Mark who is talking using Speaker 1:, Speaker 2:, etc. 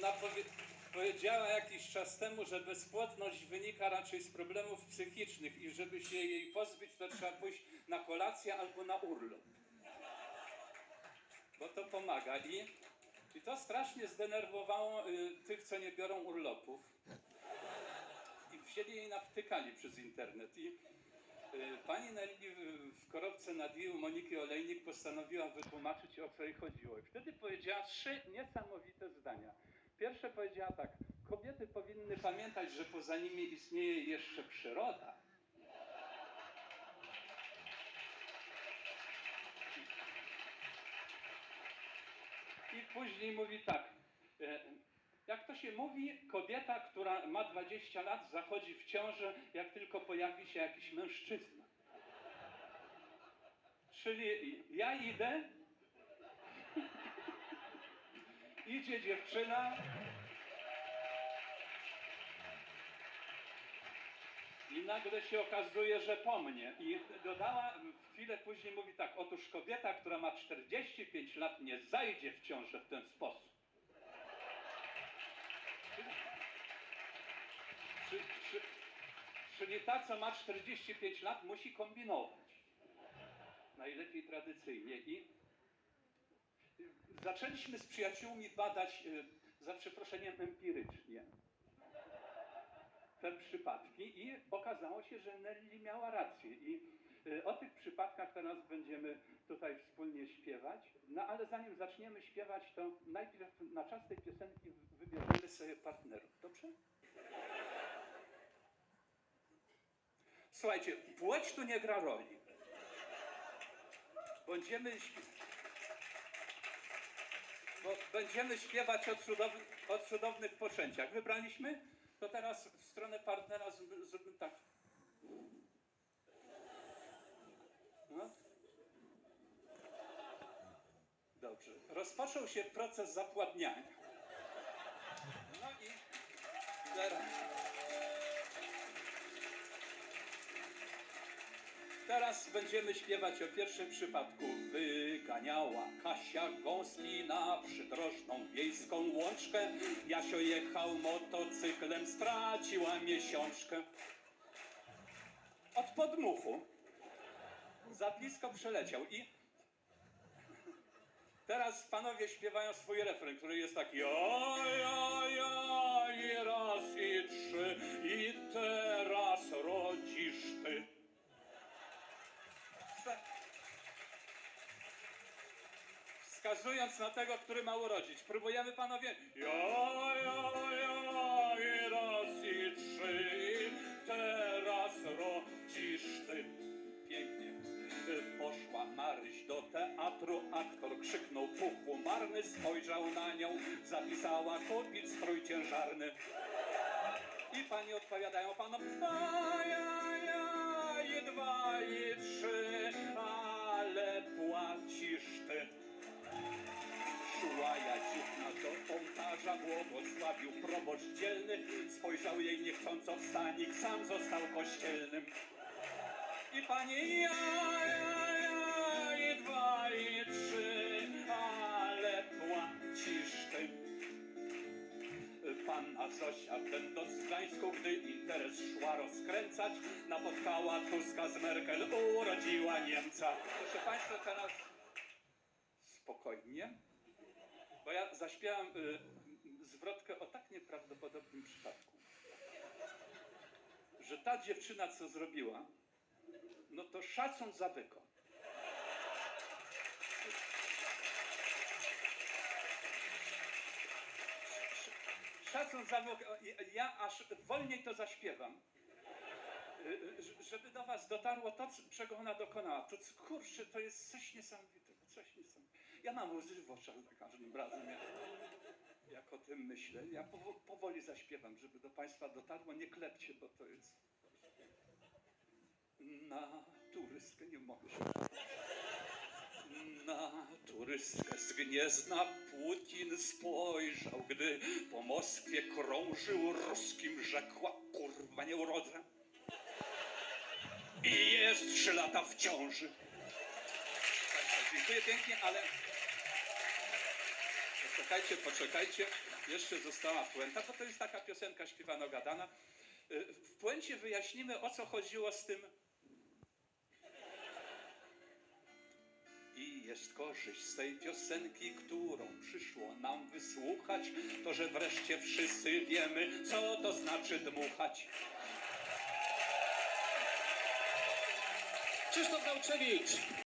Speaker 1: Ona powie, powiedziała jakiś czas temu, że bezpłodność wynika raczej z problemów psychicznych i żeby się jej pozbyć, to trzeba pójść na kolację albo na urlop. Bo to pomaga. I, i to strasznie zdenerwowało y, tych, co nie biorą urlopów. I wzięli jej nawtykali przez internet. I y, pani Nelly w, korowce na Diu Moniki Olejnik postanowiła wytłumaczyć, o co jej chodziło. I wtedy powiedziała trzy niesamowite zdania. Pierwsze powiedziała tak. Kobiety powinny pamiętać, że poza nimi istnieje jeszcze przyroda. I później mówi tak. e, Jak to się mówi, kobieta, która ma 20 lat, zachodzi w ciążę, jak tylko pojawi się jakiś mężczyzna. Czyli ja idę, idzie dziewczyna, i nagle się okazuje, że po mnie. I dodała, chwilę później mówi tak, otóż kobieta, która ma 45 lat, nie zajdzie w ciążę w ten sposób. Czyli, czy, czyli ta, co ma 45 lat, musi kombinować. Najlepiej tradycyjnie. I zaczęliśmy z przyjaciółmi badać, y, za przeproszeniem, empirycznie te przypadki i okazało się, że Nelly miała rację. I y, o tych przypadkach teraz będziemy tutaj wspólnie śpiewać. No ale zanim zaczniemy śpiewać, to najpierw na czas tej piosenki wybierzemy sobie partnerów. Dobrze? Słuchajcie, płeć tu nie gra roli. Będziemy, śp- bo będziemy śpiewać o, cudownych, o cudownych poczęciach. Wybraliśmy? To teraz w stronę partnera zrób- zróbmy tak. No. Dobrze. Rozpoczął się proces zapładniania. No i teraz. Teraz będziemy śpiewać o pierwszym przypadku. Wyganiała Kasia gąski na przydrożną wiejską łączkę. Jasio jechał motocyklem, straciła miesiączkę. Od podmuchu za blisko przeleciał i teraz panowie śpiewają swój refren, który jest taki ja, ja, ja, i raz, i trzy, i teraz rodzisz ty. Wskazując na tego, który ma urodzić. Próbujemy panowie. Ja, ja, ja, i raz, i trzy, i teraz rodzisz ty. Pięknie. Poszła Maryś do teatru, aktor krzyknął puchło marny, spojrzał na nią, zapisała kupić strój ciężarny. I pani odpowiadają panom, a ja, błogosławił proboszcz dzielny, spojrzał jej niechcąco w stanik, sam został kościelnym. I pani ja, ja, ja, i dwa, i trzy, ale płacisz ty. Panna Zosia, będąc w Gdańsku, gdy interes szła rozkręcać, napotkała Tuska z Merkel, urodziła Niemca. Proszę Państwa, teraz spokojnie, bo ja zaśpiewam y, zwrotkę o tak nieprawdopodobnym przypadku, że ta dziewczyna, co zrobiła, no to szacun za wykon. Szacun za wykon. Ja aż wolniej to zaśpiewam. Żeby do was dotarło to, czego ona dokonała. To kurczę, to jest coś niesamowitego, coś niesamowitego. Ja mam łzy w oczach za każdym razem, jak, o tym myślę. Ja powo- powoli zaśpiewam, żeby do państwa dotarło. Nie klepcie, bo to jest... Na turystkę nie mogę się. Na turystkę z Gniezna Putin spojrzał, gdy po Moskwie krążył ruskim, rzekła, kurwa nie urodzę. I jest trzy lata w ciąży. Dziękuję pięknie, ale... poczekajcie, poczekajcie. Jeszcze została puenta, bo to jest taka piosenka śpiewano-gadana. Y, W puencie wyjaśnimy, o co chodziło z tym. I jest korzyść z tej piosenki, którą przyszło nam wysłuchać, to że wreszcie wszyscy wiemy, co to znaczy dmuchać.
Speaker 2: Krzysztof Nauczewicz.